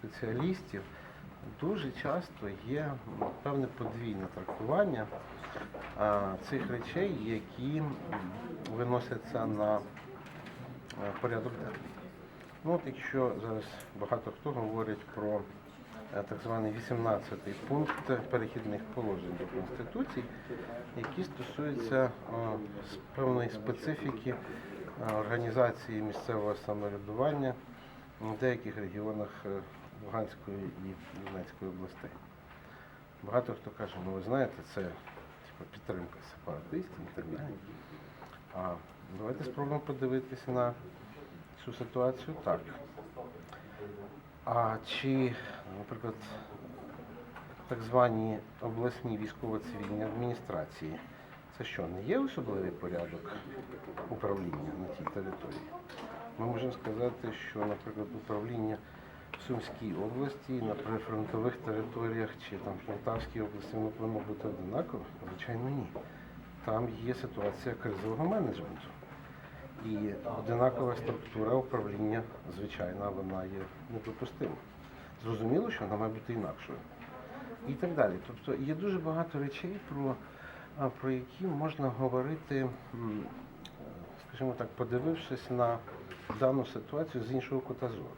спеціалістів дуже часто є певне подвійне трактування цих речей, які виносяться на е, порядок денний. Ну, от якщо зараз багато хто говорить про е, так званий 18-й пункт перехідних положень до Конституції, які стосуються е, певної специфіки організації місцевого самоврядування в деяких регіонах Луганської і Донецької областей. Багато хто каже, ну ви знаєте, це типу, підтримка сепаратистів і так далі. А давайте спробуємо подивитися на цю ситуацію так. А чи, наприклад, так звані обласні військово-цивільні адміністрації, це що, не є особливий порядок управління на тій території? Ми можемо сказати, що, наприклад, управління в Сумській області, на прифронтових територіях чи там в Полтавській області воно повинно бути одинаково? Звичайно, ні. Там є ситуація кризового менеджменту. І одинакова структура управління, звичайно, вона є недопустима. Зрозуміло, що вона має бути інакшою. І так далі. Тобто є дуже багато речей, про, про які можна говорити, скажімо так, подивившись на дану ситуацію з іншого кута зору.